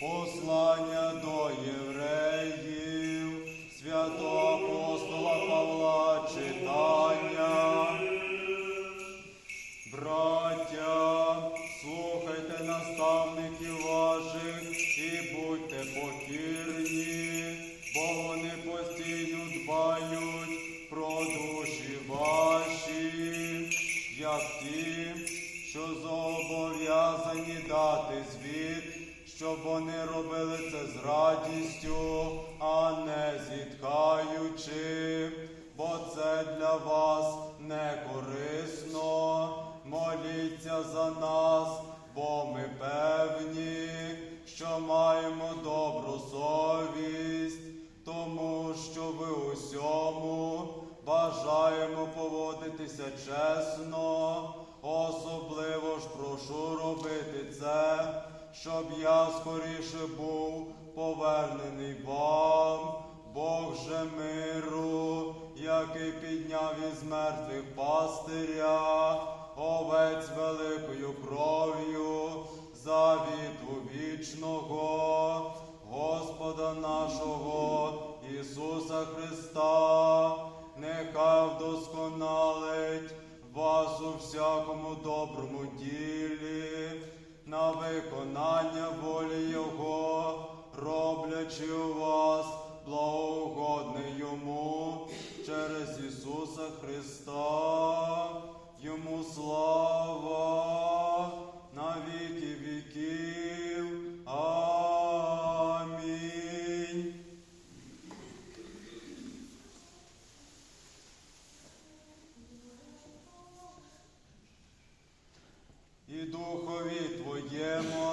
Послання до євреїв, святого апостола Павла читання. Браття, зобов'язані дати звіт, щоб вони робили це з радістю, а не зіткаючи, бо це для вас не корисно. Моліться за нас, поводитися чесно, особливо ж прошу робити це, щоб я скоріше був повернений вам. Бог же миру, який підняв із мертвих пастиря, овець великою кров'ю, завіту вічного, Господа нашого Ісуса Христа, ділі, на виконання волі Його, роблячи у вас благоугодне Йому через Ісуса Христа, Йому слава. духові Твоєму.